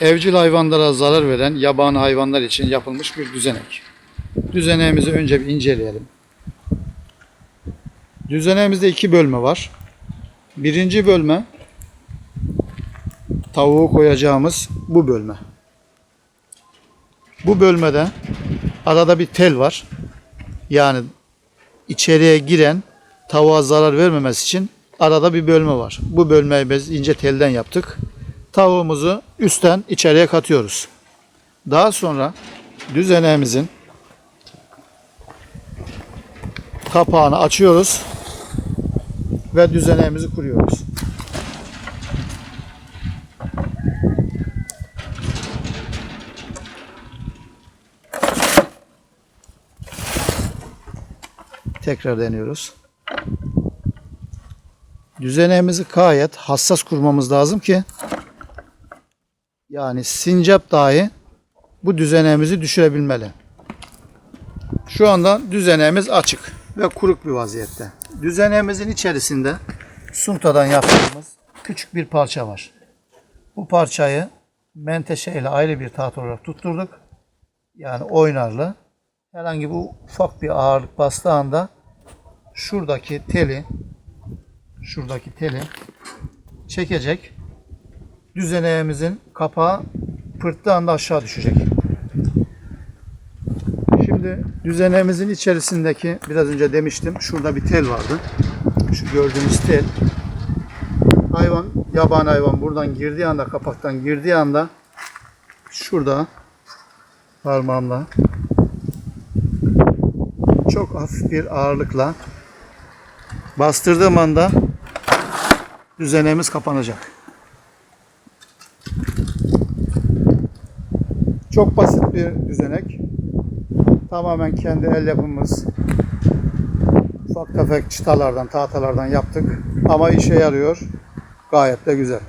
evcil hayvanlara zarar veren yabani hayvanlar için yapılmış bir düzenek. Düzeneğimizi önce bir inceleyelim. Düzeneğimizde iki bölme var. Birinci bölme tavuğu koyacağımız bu bölme. Bu bölmede arada bir tel var. Yani içeriye giren tavuğa zarar vermemesi için arada bir bölme var. Bu bölmeyi biz ince telden yaptık. Tavuğumuzu üstten içeriye katıyoruz. Daha sonra düzeneğimizin kapağını açıyoruz ve düzeneğimizi kuruyoruz. Tekrar deniyoruz. Düzeneğimizi gayet hassas kurmamız lazım ki yani sincap dahi bu düzeneğimizi düşürebilmeli. Şu anda düzeneğimiz açık ve kuruk bir vaziyette. Düzeneğimizin içerisinde suntadan yaptığımız küçük bir parça var. Bu parçayı menteşe ile ayrı bir taht olarak tutturduk. Yani oynarlı. Herhangi bu ufak bir ağırlık bastığı şuradaki teli şuradaki teli çekecek. Düzeneğimizin kapağı pırttığı anda aşağı düşecek. Şimdi düzeneğimizin içerisindeki biraz önce demiştim şurada bir tel vardı. Şu gördüğünüz tel. Hayvan, yaban hayvan buradan girdiği anda kapaktan girdiği anda şurada parmağımla çok hafif bir ağırlıkla bastırdığım anda düzeneğimiz kapanacak. Çok basit bir düzenek. Tamamen kendi el yapımız. Ufak tefek çıtalardan, tahtalardan yaptık. Ama işe yarıyor. Gayet de güzel.